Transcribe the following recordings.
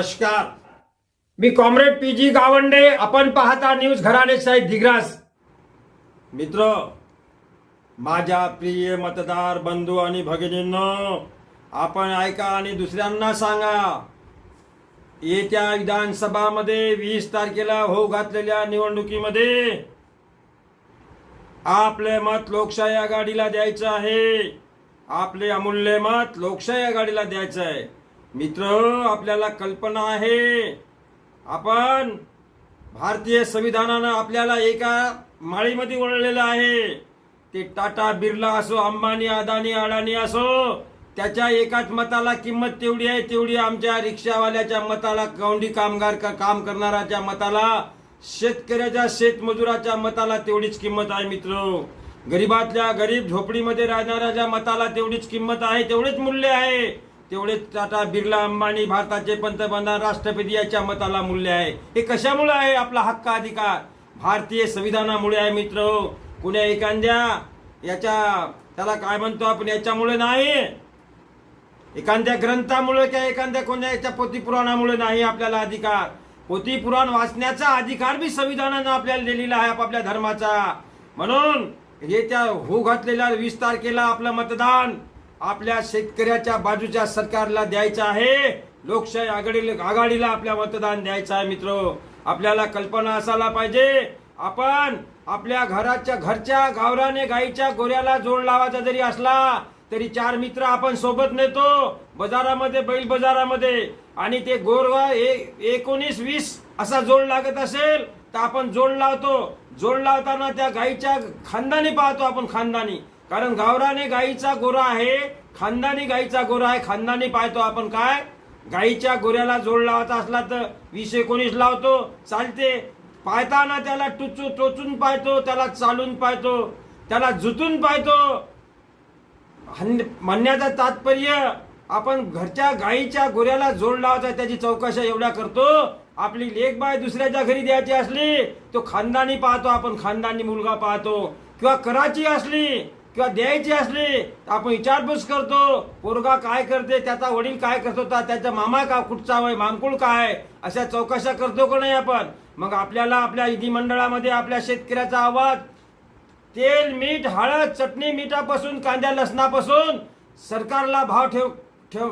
नमस्कार. मी comrade P G Gawande आपण पाहता न्यूज घराणे साहेब दिग्रास. मित्र माझ्या प्रिय मतदार बंधू आणि भगिनींनो आपण ऐका आणि दुसऱ्यांना सांगा येत्या विधानसभामध्ये वीस तारखेला होऊ घातलेल्या निवडणुकीमध्ये आपले मत लोकशाही आघाडीला द्यायचं आहे. आपले अमूल्य मत लोकशाही आघाडीला द्यायचं आहे. मित्र आपल्याला कल्पना आहे. आपण भारतीय संविधानानं आपल्याला एका माळीमध्ये वळलेलं आहे. ते टाटा बिर्ला असो अंबानी अदानी अडाणी असो त्याच्या एकाच मताला किंमत तेवढी आहे तेवढी आमच्या रिक्षावाल्याच्या मताला गौंडी कामगार का- काम करणाऱ्याच्या मताला शेतकऱ्याच्या शेतमजुराच्या मताला तेवढीच किंमत आहे मित्र. गरीबातल्या गरीब झोपडीमध्ये राहणाऱ्याच्या मताला तेवढीच किंमत आहे तेवढेच मूल्य आहे. तेवढेच टाटा बिर्ला अंबानी भारताचे पंतप्रधान राष्ट्रपती याच्या मताला मूल्य आहे. हे कशामुळे आहे? आपला हक्क अधिकार. भारतीय संविधानामुळे आहे मित्र. कुण्या एखाद्या याच्या त्याला काय म्हणतो आपण याच्यामुळे नाही. एखाद्या ग्रंथामुळे किंवा एखाद्या कोणत्या याच्या पोतीपुराणामुळे नाही आपल्याला अधिकार. पोतीपुराण वाचण्याचा अधिकार बी संविधानानं आपल्याला दिलेला आहे आपापल्या धर्माचा. म्हणून हे त्या हो घातलेल्या वीस तारखेला आपलं मतदान. आपल्या शेतकऱ्याच्या बाजूच्या सरकारला द्यायचं आहे. लोकशाही आघाडीला आघाडीला आपल्या मतदान द्यायचं आहे मित्र. आपल्याला कल्पना असायला पाहिजे. आपण आपल्या घराच्या घरच्या गावराने गाईच्या गोऱ्याला जोड लावायचा जरी असला तरी चार मित्र आपण सोबत नेतो. बाजारामध्ये बैल बाजारामध्ये. आणि ते गोरवा एकोणीस वीस असा जोड लागत असेल तर आपण जोड लावतो. जोड लावताना त्या गाईच्या खानदानी पाहतो आपण खानदानी. कारण गावराने गाईचा गोरा आहे खानदानी गाईचा गोरा आहे खानदानी पाहतो आपण काय? गाईच्या गोऱ्याला जोड लावायचा असला तर वीस एकोणीस लावतो? चालते. पाहताना त्याला टुचू टोचून पाहतो त्याला चालून पाहतो त्याला जुतून पाहतो. हन- म्हणण्याचं तात्पर्य आपण घरच्या गाईच्या गोऱ्याला जोड लावायचा त्याची चौकशा एवढ्या करतो. आपली लेखबाय दुसऱ्याच्या घरी द्यायची असली तो खानदानी पाहतो आपण खानदानी मुलगा पाहतो. किंवा कराची असली किंवा द्यायची असली तर आपण विचारपूस करतो पोरगा काय करते त्याचा वडील काय करतो त्याचा मामा का कुठचा वय मामकुळ काय अशा चौकशा करतो का नाही आपण? मग आपल्याला आपल्या विधिमंडळामध्ये आपल्या शेतकऱ्याचा आवाज तेल मीठ हळद चटणी मिठापासून कांद्या लसणापासून सरकारला भाव ठेव ठेव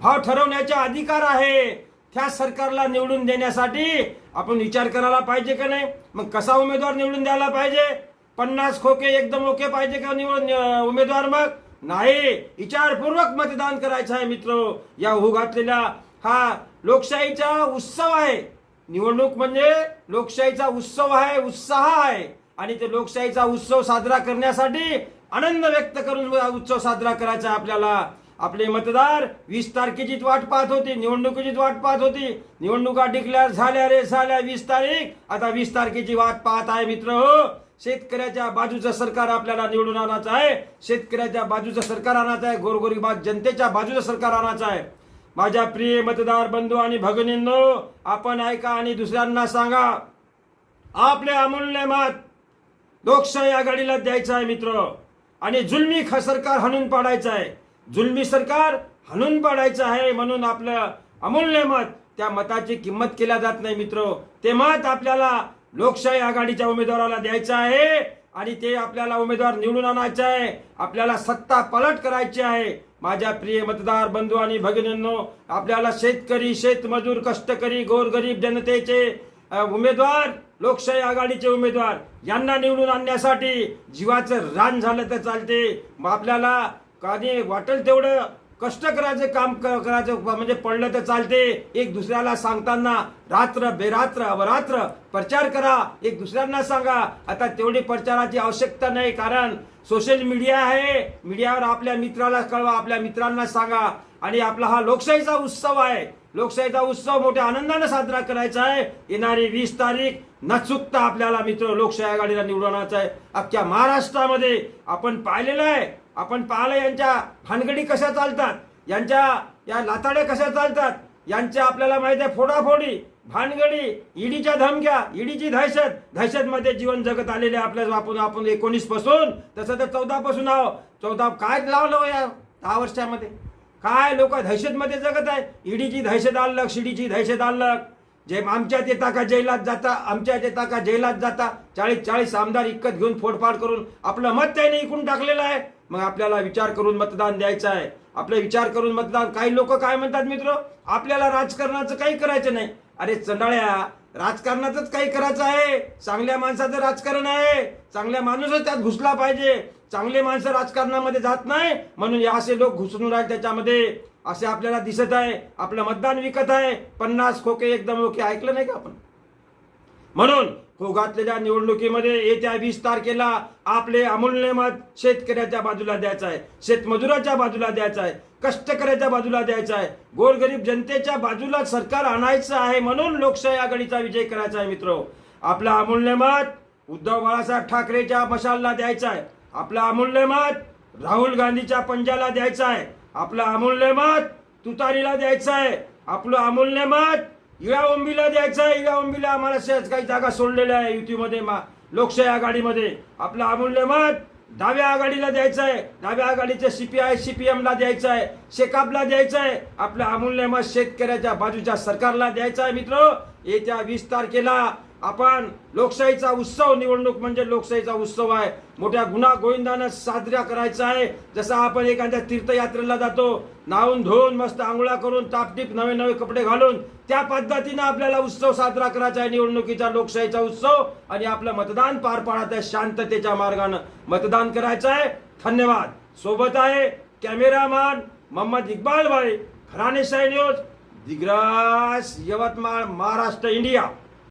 भाव ठरवण्याचा अधिकार आहे. त्या सरकारला निवडून देण्यासाठी आपण विचार करायला पाहिजे का नाही? मग कसा उमेदवार निवडून द्यायला पाहिजे? पन्नास खोके एकदम ओके पाहिजे का निवड उमेदवार मग? नाही. विचारपूर्वक मतदान करायचं आहे मित्र. या हु घातलेल्या हा लोकशाहीचा उत्सव आहे. निवडणूक म्हणजे लोकशाहीचा उत्सव आहे उत्साह आहे. आणि ते लोकशाहीचा उत्सव साजरा करण्यासाठी आनंद व्यक्त करून उत्सव साजरा करायचा आहे आपल्याला. आपले मतदार वीस तारखेची वाट पाहत होती निवडणुकीचीच वाट पाहत होती. निवडणुका डिक्लेअर झाल्या रे झाल्या वीस तारीख. आता वीस तारखेची वाट पाहत आहे मित्र. हो शेतकऱ्याच्या बाजूचं सरकार आपल्याला निवडून आणायचं आहे. शेतकऱ्याच्या बाजूचं सरकार आणायचं आहे. गोरगोरीबाद जनतेच्या बाजूचं सरकार आणायचं आहे. माझ्या प्रिय मतदार बंधू आणि भगिनींनो आपण ऐका आणि दुसऱ्यांना सांगा आपले अमूल्य मत लोकशाही आघाडीला द्यायचं आहे मित्र. आणि जुलमी ख सरकार हणून पाडायचं आहे. जुलमी सरकार हणून पाडायचं आहे म्हणून आपलं अमूल्य मत त्या मताची किंमत केल्या जात नाही मित्र. ते मत आपल्याला लोकशाही आघाडीच्या उमेदवाराला द्यायचं आहे आणि ते आपल्याला उमेदवार निवडून आणायचं आहे. आपल्याला सत्ता पलट करायची आहे. माझ्या प्रिय मतदार बंधू आणि भगिनींनो आपल्याला शेतकरी शेतमजूर कष्टकरी गोरगरीब जनतेचे उमेदवार लोकशाही आघाडीचे उमेदवार यांना निवडून आणण्यासाठी जीवाचं रान झालं तर चालते. मग आपल्याला काही वाटेल तेवढं? कष्ट करायचं काम क- करायचं म्हणजे पडलं तर चालते. एक दुसऱ्याला सांगताना रात्र बेरात्र अवरात्र प्रचार करा. एक दुसऱ्यांना सांगा. आता तेवढी प्रचाराची आवश्यकता नाही कारण सोशल मीडिया आहे. मीडियावर आपल्या मित्राला कळवा आपल्या मित्रांना सांगा. आणि आपला हा लोकशाहीचा उत्सव आहे. लोकशाहीचा उत्सव मोठ्या आनंदाने साजरा करायचा आहे. येणारी वीस तारीख न चुकता आपल्याला मित्र लोकशाही आघाडीला निवडवण्याचा आहे. अख्ख्या महाराष्ट्रामध्ये आपण पाहिलेलं आहे. आपण पाहिलं यांच्या भानगडी कशा चालतात यांच्या या लाताड्या कशा चालतात यांच्या आपल्याला माहीत आहे फोडाफोडी भानगडी ईडीच्या धमक्या ईडीची दहशत दहशतमध्ये जीवन जगत आलेले आपल्या आपण आपण एकोणीसपासून तसं तर चौदा पासून आहो. चौदा काय लावलं हो या दहा वर्षामध्ये? काय लोक दहशतमध्ये जगत आहे? ईडीची दहशत अलग शिडीची दहशत अलग जे आमच्यात येता का जैलात जाता आमच्यात येता का जैलात जाता चाळीस चाळीस आमदार इकत घेऊन फोडफाड करून आपलं मत त्याने इकून टाकलेलं आहे. मग आपल्याला विचार करून मतदान द्यायचं आहे. आपले विचार करून मतदान काही लोक काय म्हणतात मित्र? आपल्याला राजकारणाचं काही करायचं नाही. अरे चंडाळ्या राजकारणातच काही करायचं आहे. चांगल्या माणसाचं राजकारण आहे. चांगल्या माणूसच त्यात घुसला पाहिजे. चांगले माणसं राजकारणामध्ये जात नाही. म्हणून हे असे लोक घुसून राहिले त्याच्यामध्ये. असे आपल्याला दिसत आहे. आपलं मतदान विकत आहे. पन्नास खोके एकदम ओके. ऐकलं नाही का आपण? म्हणून भोगातलेल्या निवडणुकीमध्ये येत्या वीस तारखेला आपले अमूल्य मत शेतकऱ्याच्या बाजूला द्यायचं आहे. शेतमजुराच्या बाजूला द्यायचं आहे. कष्टकऱ्याच्या बाजूला द्यायचं आहे. गोरगरीब जनतेच्या बाजूला सरकार आणायचं आहे म्हणून लोकशाही आघाडीचा विजय करायचा आहे मित्र. आपला अमूल्य मत उद्धव बाळासाहेब ठाकरेच्या मशालला द्यायचं आहे. आपलं अमूल्य मत राहुल गांधीच्या पंजाला द्यायचं आहे. आपलं अमूल्य मत तुतारीला द्यायचं आहे. आपलं अमूल्य मत इळा ओंबीला द्यायचं आहे इळा ओंबीला आम्हाला सहज काही जागा सोडलेल्या आहे युतीमध्ये मा लोकशाही आघाडीमध्ये. आपलं अमूल्य मत डाव्या आघाडीला द्यायचं आहे. डाव्या आघाडीचे सीपीआय सीपीएमला द्यायचं आहे. शेकापला द्यायचं आहे. आपलं अमूल्य मत शेतकऱ्याच्या बाजूच्या सरकारला द्यायचं आहे मित्र. येत्या वीस तारखेला आपण लोकशाहीचा उत्सव निवडणूक म्हणजे लोकशाहीचा उत्सव आहे. मोठ्या गुन्हा गोविंदानं साजरा करायचा आहे. जसं आपण एखाद्या तीर्थयात्रेला जातो नाहून धुवून मस्त आंघोळा करून तापटीप नवे नवे कपडे घालून त्या पद्धतीनं आपल्याला उत्सव साजरा करायचा आहे निवडणुकीचा लोकशाहीचा उत्सव आणि आपलं मतदान पार पाडत आहे शांततेच्या मार्गानं. मतदान करायचं आहे. धन्यवाद. सोबत आहे कॅमेरामॅन मोहम्मद इक्बाल भाई फराने न्यूज दिग्रास यवतमाळ महाराष्ट्र इंडिया.